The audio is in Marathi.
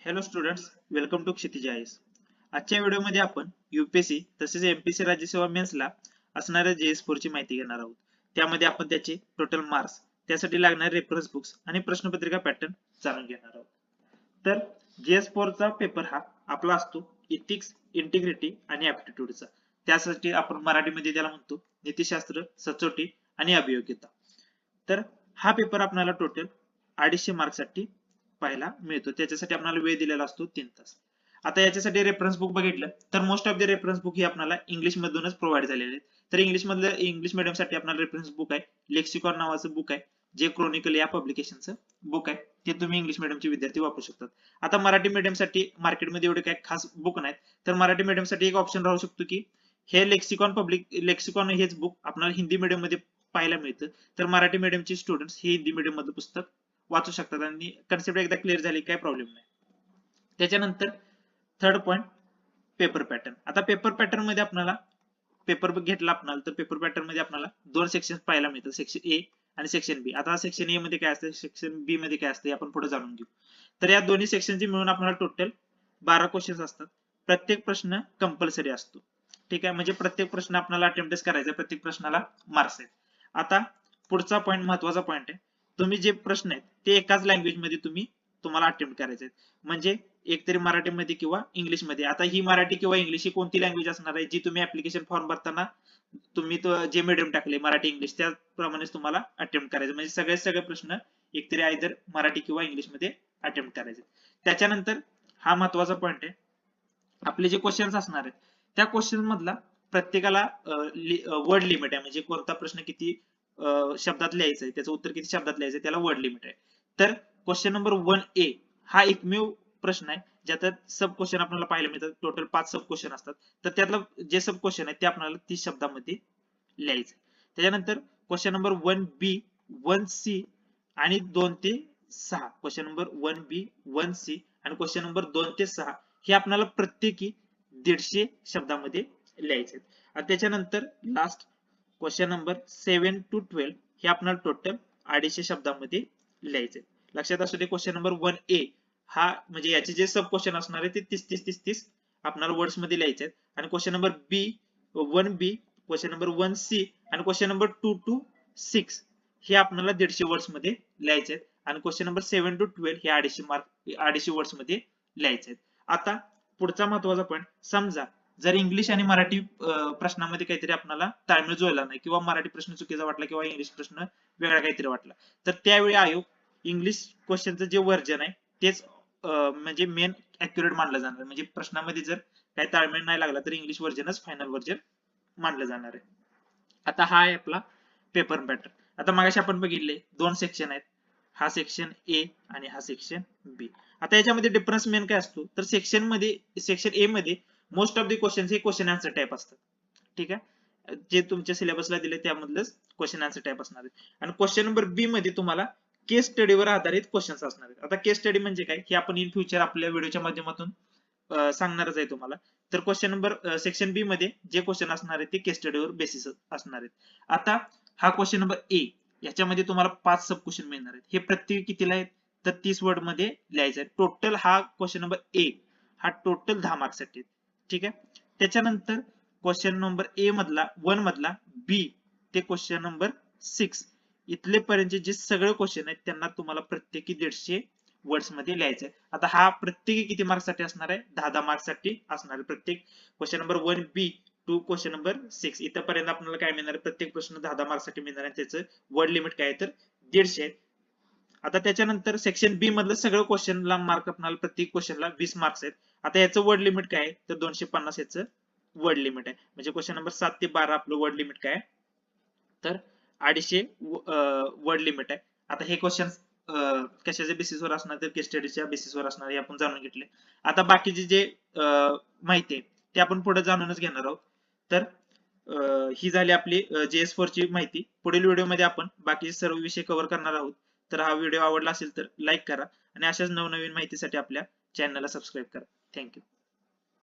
Hello students welcome to Kshitij S आजच्या व्हिडिओमध्ये आपण युपीएससी तसेच एमपीसी राज्यसेवा मेन्सला असणाऱ्या जेएस फोर ची माहिती घेणार आहोत. त्यामध्ये आपण त्याचे टोटल मार्क्स त्यासाठी लागणारे रेफरन्स बुक्स आणि प्रश्नपत्रिका पॅटर्न जाणून घेणार आहोत. तर जेएस एस फोरचा पेपर हा आपला असतो इथिक्स इंटिग्रिटी आणि ऍप्टिट्यूडचा त्यासाठी आपण मराठीमध्ये त्याला म्हणतो नीतिशास्त्र सचोटी आणि अभियोग्यता. तर हा पेपर आपल्याला टोटल अडीचशे मार्क्ससाठी पाहायला मिळतो. त्याच्यासाठी आपल्याला वेळ दिलेला असतो तीन तास. आता याच्यासाठी रेफरन्स बुक बघितलं तर most of the reference book ही आपल्याला इंग्लिश मधूनच प्रोव्हाइड झालेले आहेत. तर इंग्लिश मधलं इंग्लिश मिडियमसाठी आपल्याला रेफरन्स बुक आहे लेक्सिकॉन नावाचं बुक आहे जे क्रोनिकल या पब्लिकेशनचं बुक आहे ते तुम्ही इंग्लिश मिडियमचे विद्यार्थी वापरू शकतात. आता मराठी मीडियमसाठी साठी मार्केटमध्ये एवढे काही खास बुक नाहीत तर मराठी medium साठी एक ऑप्शन राहू शकतो की हे लेक्सिकॉन पब्लिक लेक्सिकॉन हेच बुक आपल्याला हिंदी medium मध्ये पाहायला मिळतं. तर मराठी मीडियमचे स्टुडंट्स हे हिंदी medium मधलं पुस्तक वाचू शकतात आणि कन्सेप्ट एकदा क्लिअर झाली काय प्रॉब्लेम नाही. त्याच्यानंतर थर्ड पॉइंट पेपर पॅटर्न आता पेपर पॅटर्नमध्ये आपल्याला पेपर घेतला आपल्याला तर पेपर पॅटर्नमध्ये आपल्याला दोन सेक्शन पाहायला मिळतात. सेक्शन ए आणि सेक्शन बी आता सेक्शन ए मध्ये काय असतं? सेक्शन बी मध्ये काय असतं? आपण पुढे जाणून घेऊ. तर या दोन्ही सेक्शनचे मिळून आपल्याला टोटल बारा क्वेश्चन असतात. प्रत्येक प्रश्न कंपल्सरी असतो. ठीक आहे? म्हणजे प्रत्येक प्रश्न आपल्याला अटेम्प्ट करायचा आहे. प्रत्येक प्रश्नाला मार्क्स आहेत. आता पुढचा पॉईंट महत्त्वाचा पॉईंट आहे. तुम्ही जे प्रश्न आहेत ते एकाच लँग्वेजमध्ये तुम्ही तुम्हाला अटेम्प्ट करायचे म्हणजे एकतरी मराठीमध्ये किंवा इंग्लिशमध्ये आता ही मराठी किंवा इंग्लिश ही कोणती लँग्वेज असणार आहे जी तुम्ही ऍप्लिकेशन फॉर्म भरताना तुम्ही जे मीडियम टाकले मराठी इंग्लिश त्याप्रमाणेच तुम्हाला अटेम्प्ट करायचे म्हणजे सगळे सगळे प्रश्न एकतरी आयदर मराठी किंवा इंग्लिशमध्ये अटेम्प्ट करायचे त्याच्यानंतर हा महत्त्वाचा पॉईंट आहे. आपले जे क्वेश्चन्स असणार आहेत त्या क्वेश्चन मधला प्रत्येकाला वर्ड लिमिट आहे. म्हणजे कोणता प्रश्न किती शब्दात लिहायचा आहे त्याचं उत्तर किती शब्दात लिहायचं आहे त्याला वर्ड लिमिट आहे. तर क्वेश्चन नंबर वन ए हा एकमेव प्रश्न आहे ज्यात सब क्वेश्चन आपल्याला पाहायला मिळतात. टोटल पाच सब क्वेश्चन असतात. तर त्यातलं जे सब क्वेश्चन आहे ते आपल्याला तीस शब्दामध्ये लिहायचं त्याच्यानंतर question number one B one C आणि दोन ते सहा. Question number one B one C आणि क्वेश्चन नंबर दोन ते सहा हे आपल्याला प्रत्येकी दीडशे शब्दामध्ये लिहायचे आणि त्याच्यानंतर last question number seven to twelve हे आपल्याला टोटल अडीचशे शब्दामध्ये लिहायचे आहेत. लक्षात असू दे क्वेश्चन नंबर वन ए हा म्हणजे याचे जे सब क्वेश्चन असणार आहे ते तीस तीस तीस तीस आपणाला वर्ड्समध्ये लिहायचे आहेत. आणि question number B one B question number one C आणि question number two to six हे आपल्याला दीडशे वर्ड्समध्ये लिहायचे आहेत. आणि question number seven to twelve हे अडीचशे मार्क अडीचशे वर्ड्समध्ये लिहायचे आहेत. आता पुढचा महत्त्वाचा पॉईंट समजा जर इंग्लिश आणि मराठी प्रश्नामध्ये काहीतरी आपल्याला ताळमेळ जुळला नाही किंवा मराठी प्रश्न चुकीचा वाटला किंवा इंग्लिश प्रश्न वेगळा काहीतरी वाटला तर त्यावेळी आयोग इंग्लिश क्वेश्चनचं जे वर्जन आहे तेच म्हणजे मेन अॅक्युरेट मानलं जाणार. म्हणजे प्रश्नामध्ये जर काही ताळमेळ नाही लागला तर इंग्लिश व्हर्जनच फायनल व्हर्जन मानलं जाणार आहे. आता हा आहे आपला पेपर पॅटर्न आता मागाशी आपण बघितले दोन सेक्शन आहेत. हा सेक्शन ए आणि हा सेक्शन बी आता याच्यामध्ये डिफरन्स मेन काय असतो? तर सेक्शनमध्ये सेक्शन ए मध्ये मोस्ट ऑफ द क्वेश्चन हे क्वेश्चन आन्सर टाइप असतात. ठीक आहे? जे तुमच्या सिलेबसला दिले त्यामधलंच क्वेश्चन आन्सर टाइप असणार आहे. आणि क्वेश्चन नंबर बी मध्ये तुम्हाला केस स्टडीवर आधारित क्वेश्चन्स असणार आहेत. आता केस स्टडी म्हणजे काय? हे आपण इन फ्युचर आपल्या व्हिडिओच्या माध्यमातून सांगणारच आहे तुम्हाला. तर क्वेश्चन नंबर सेक्शन बी मध्ये जे क्वेश्चन असणार आहेत ते केस स्टडीवर बेसिस असणार आहेत. आता हा क्वेश्चन नंबर ए याच्यामध्ये तुम्हाला पाच सब क्वेश्चन मिळणार आहेत. हे प्रत्येक कितीला आहेत? तर तीस वर्डमध्ये लिहायचं आहे. टोटल हा क्वेश्चन नंबर ए हा टोटल दहा मार्क्ससाठी आहे. ठीक आहे? त्याच्यानंतर क्वेश्चन नंबर ए मधला वन मधला बी ते क्वेश्चन नंबर सिक्स इथले पर्यंतचे जे सगळे क्वेश्चन आहेत त्यांना तुम्हाला प्रत्येकी दीडशे वर्ड्समध्ये लिहायचे आहे. आता हा प्रत्येकी किती मार्क्ससाठी असणार आहे? दहा दहा मार्क्ससाठी असणार आहे प्रत्येक. Question number one B to question number six इथपर्यंत आपल्याला काय मिळणार प्रत्येक प्रश्न दहा दहा मार्क्ससाठी मिळणार आहे त्याचं वर्ड लिमिट काय आहे? तर दीडशे आहे. आता त्याच्यानंतर सेक्शन बी मधलं सगळं क्वेश्चनला मार्क आपल्याला प्रत्येक क्वेश्चनला वीस मार्क्स आहेत. आता याचं वर्ड लिमिट काय आहे? तर दोनशे पन्नास याचं वर्ड लिमिट आहे. म्हणजे क्वेश्चन नंबर सात ते बारा आपलं वर्ड लिमिट काय आहे? तर अडीचशे वर्ड लिमिट आहे. आता हे क्वेश्चन uh, कशाच्या बेसिसवर असणार तर केस स्टडीच्या बेसिसवर असणार हे आपण जाणून घेतले. आता बाकीचे जे अं, माहिती आहे ते आपण पुढे जाणूनच घेणार आहोत. तर अं, ही झाली आपली जेएस फोर ची माहिती. पुढील व्हिडिओमध्ये आपण बाकी सर्व विषय कव्हर करणार आहोत. तर हा व्हिडिओ आवडला असेल तर लाईक करा आणि अशाच नवनवीन माहितीसाठी आपल्या चॅनलला सबस्क्राईब करा. थँक्यू